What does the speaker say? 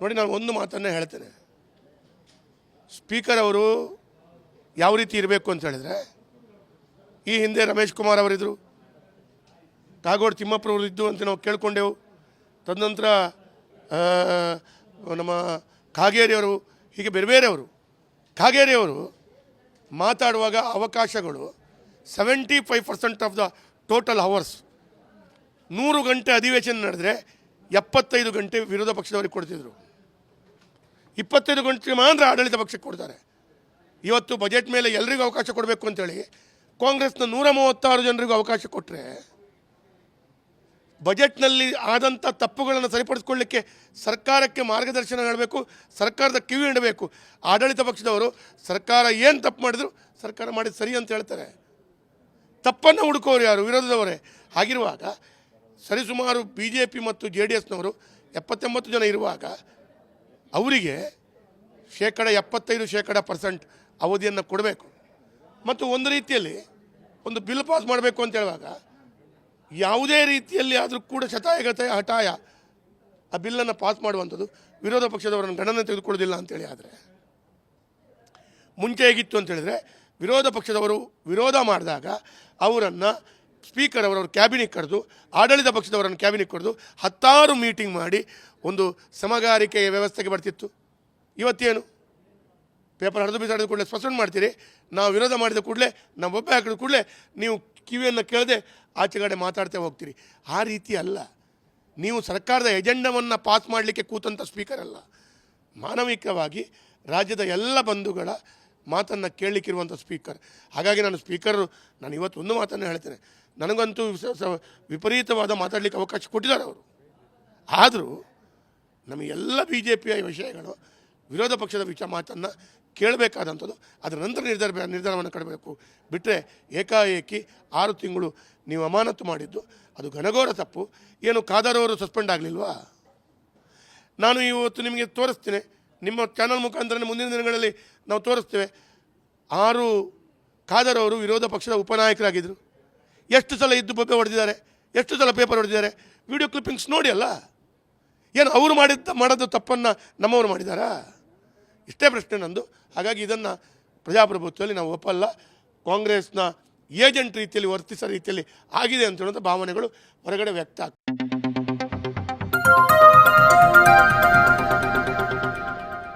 ನೋಡಿ, ನಾನು ಒಂದು ಮಾತನ್ನು ಹೇಳ್ತೇನೆ. ಸ್ಪೀಕರ್ ಅವರು ಯಾವ ರೀತಿ ಇರಬೇಕು ಅಂತ ಹೇಳಿದ್ರೆ, ಈ ಹಿಂದೆ ರಮೇಶ್ ಕುಮಾರ್ ಅವರಿದ್ದರು ಕಾಗೋಡು ತಿಮ್ಮಪ್ಪರವರು ಇದ್ದು ಅಂತ ನಾವು ಕೇಳ್ಕೊಂಡೆವು. ತದನಂತರ ನಮ್ಮ ಕಾಗೇರಿಯವರು ಹೀಗೆ ಬೇರೆ ಬೇರೆಯವರು ಕಾಗೇರಿಯವರು ಮಾತಾಡುವಾಗ ಅವಕಾಶಗಳು seventy five percent of the total hours ನೂರು ಗಂಟೆ ಅಧಿವೇಶನ ನಡೆದರೆ ಎಪ್ಪತ್ತೈದು ಗಂಟೆ ವಿರೋಧ ಪಕ್ಷದವರಿಗೆ ಕೊಡ್ತಿದ್ರು. ಇಪ್ಪತ್ತೈದು ಗಂಟೆ ಮಾತ್ರ ಆಡಳಿತ ಪಕ್ಷಕ್ಕೆ ಕೊಡ್ತಾರೆ. ಇವತ್ತು ಬಜೆಟ್ ಮೇಲೆ ಎಲ್ರಿಗೂ ಅವಕಾಶ ಕೊಡಬೇಕು ಅಂತೇಳಿ ಕಾಂಗ್ರೆಸ್ನ ನೂರ ಮೂವತ್ತಾರು ಜನರಿಗೂ ಅವಕಾಶ ಕೊಟ್ಟರೆ ಬಜೆಟ್ನಲ್ಲಿ ಆದಂಥ ತಪ್ಪುಗಳನ್ನು ಸರಿಪಡಿಸ್ಕೊಳ್ಳಿಕ್ಕೆ ಸರ್ಕಾರಕ್ಕೆ ಮಾರ್ಗದರ್ಶನ ನೀಡಬೇಕು, ಸರ್ಕಾರದ ಕಿವಿ ಇಡಬೇಕು ಆಡಳಿತ ಪಕ್ಷದವರು ಸರ್ಕಾರ ಏನು ತಪ್ಪು ಮಾಡಿದ್ರು ಸರ್ಕಾರ ಮಾಡಿದ ಸರಿ ಅಂತ ಹೇಳ್ತಾರೆ. ತಪ್ಪನ್ನು ಹುಡುಕೋರು ಯಾರು? ವಿರೋಧದವರೇ. ಹಾಗಿರುವಾಗ ಸರಿಸುಮಾರು ಬಿ ಜೆ ಪಿ ಮತ್ತು ಜೆ ಡಿ ಎಸ್ನವರು ಎಪ್ಪತ್ತೆಂಬತ್ತು ಜನ ಇರುವಾಗ ಅವರಿಗೆ ಶೇಕಡ ಎಪ್ಪತ್ತೈದು, ಶೇಕಡ ಪರ್ಸೆಂಟ್ ಅವಧಿಯನ್ನು ಕೊಡಬೇಕು. ಮತ್ತು ಒಂದು ರೀತಿಯಲ್ಲಿ ಒಂದು ಬಿಲ್ ಪಾಸ್ ಮಾಡಬೇಕು ಅಂತ ಹೇಳುವಾಗ ಯಾವುದೇ ರೀತಿಯಲ್ಲಿ ಆದರೂ ಕೂಡ ಶತಾಯಗತ ಹಠಾಯ ಆ ಬಿಲ್ಲನ್ನು ಪಾಸ್ ಮಾಡುವಂಥದ್ದು ವಿರೋಧ ಪಕ್ಷದವರನ್ನು ಗಣನೆ ತೆಗೆದುಕೊಳ್ಳೋದಿಲ್ಲ ಅಂತೇಳಿ ಆದರೆ ಮುಂಚೆ ಹೇಗಿತ್ತು ಅಂತ ಹೇಳಿದ್ರೆ ವಿರೋಧ ಪಕ್ಷದವರು ವಿರೋಧ ಮಾಡಿದಾಗ ಅವರನ್ನು ಸ್ಪೀಕರ್ ಅವರವ್ರ ಕ್ಯಾಬಿನೆಟ್ ಕರೆದು, ಆಡಳಿತ ಪಕ್ಷದವರನ್ನು ಕ್ಯಾಬಿನೆಟ್ ಕರೆದು ಹತ್ತಾರು ಮೀಟಿಂಗ್ ಮಾಡಿ ಒಂದು ಸಮಗಾರಿಕೆಯ ವ್ಯವಸ್ಥೆಗೆ ಬರ್ತಿತ್ತು. ಇವತ್ತೇನು? ಪೇಪರ್ ಹರಿದು ಬಿಸಾಡಿದ ಕೂಡಲೇ ಸ್ಪಷ್ಟನೆ ಮಾಡ್ತೀರಿ? ನಾವು ವಿರೋಧ ಮಾಡಿದ ಕೂಡಲೇ ನಾವು ಒಬ್ಬ ಹಾಕಿದ ಕೂಡಲೇ ನೀವು ಕಿವಿಯನ್ನು ಕೇಳದೆ ಆಚೆಗಡೆ ಮಾತಾಡ್ತಾ ಹೋಗ್ತೀರಿ. ಆ ರೀತಿ ಅಲ್ಲ. ನೀವು ಸರ್ಕಾರದ ಎಜೆಂಡವನ್ನು ಪಾಸ್ ಮಾಡಲಿಕ್ಕೆ ಕೂತಂಥ ಸ್ಪೀಕರ್ ಅಲ್ಲ. ಮಾನವಿಕವಾಗಿ ರಾಜ್ಯದ ಎಲ್ಲ ಬಂಧುಗಳ ಮಾತನ್ನು ಕೇಳಲಿಕ್ಕಿರುವಂಥ ಸ್ಪೀಕರ್. ಹಾಗಾಗಿ ನಾನು ಸ್ಪೀಕರ್, ನಾನು ಇವತ್ತು ಒಂದು ಮಾತನ್ನು ಹೇಳ್ತೇನೆ. ನನಗಂತೂ ವಿಪರೀತವಾದ ಮಾತಾಡಲಿಕ್ಕೆ ಅವಕಾಶ ಕೊಟ್ಟಿದ್ದಾರೆ ಅವರು. ಆದರೂ ನಮಗೆಲ್ಲ ಬಿ ಜೆ ಪಿಯ ವಿಷಯಗಳು ವಿರೋಧ ಪಕ್ಷದ ವಿಷಯ ಮಾತನ್ನು ಕೇಳಬೇಕಾದಂಥದ್ದು, ಅದರ ನಂತರ ನಿರ್ಧಾರ ನಿರ್ಧಾರವನ್ನು ಕಡಬೇಕು ಬಿಟ್ಟರೆ ಏಕಾಏಕಿ ಆರು ತಿಂಗಳು ನೀವು ಅಮಾನತು ಮಾಡಿದ್ದು, ಅದು ಘನಘೋರ ತಪ್ಪು. ಏನು ಕಾದಾರವರು ಸಸ್ಪೆಂಡ್ ಆಗಲಿಲ್ವಾ? ನಾನು ಇವತ್ತು ನಿಮಗೆ ತೋರಿಸ್ತೇನೆ. ನಿಮ್ಮ ಚಾನಲ್ ಮುಖಾಂತರ ಮುಂದಿನ ದಿನಗಳಲ್ಲಿ ನಾವು ತೋರಿಸ್ತೇವೆ. ಆರು ಖಾದರ್ ಅವರು ವಿರೋಧ ಪಕ್ಷದ ಉಪನಾಯಕರಾಗಿದ್ದರು. ಎಷ್ಟು ಸಲ ಇದ್ದು ಬೊಬ್ಬೆ ಹೊಡೆದಿದ್ದಾರೆ, ಎಷ್ಟು ಸಲ ಪೇಪರ್ ಹೊಡೆದಿದ್ದಾರೆ? ವಿಡಿಯೋ ಕ್ಲಿಪ್ಪಿಂಗ್ಸ್ ನೋಡಿ ಅಲ್ಲ. ಏನು ಅವರು ಮಾಡಿದ್ದ ಮಾಡೋದು ತಪ್ಪನ್ನು ನಮ್ಮವರು ಮಾಡಿದ್ದಾರಾ ಇಷ್ಟೇ ಪ್ರಶ್ನೆ ನಂದು. ಹಾಗಾಗಿ ಇದನ್ನು ಪ್ರಜಾಪ್ರಭುತ್ವದಲ್ಲಿ ನಾವು ಒಪ್ಪಲ್ಲ. ಕಾಂಗ್ರೆಸ್ನ ಏಜೆಂಟ್ ರೀತಿಯಲ್ಲಿ, ವರ್ತಿಸೋ ರೀತಿಯಲ್ಲಿ ಆಗಿದೆ ಅಂತ ಹೇಳುವಂಥ ಭಾವನೆಗಳು ಹೊರಗಡೆ ವ್ಯಕ್ತ ಆಗ್ತವೆ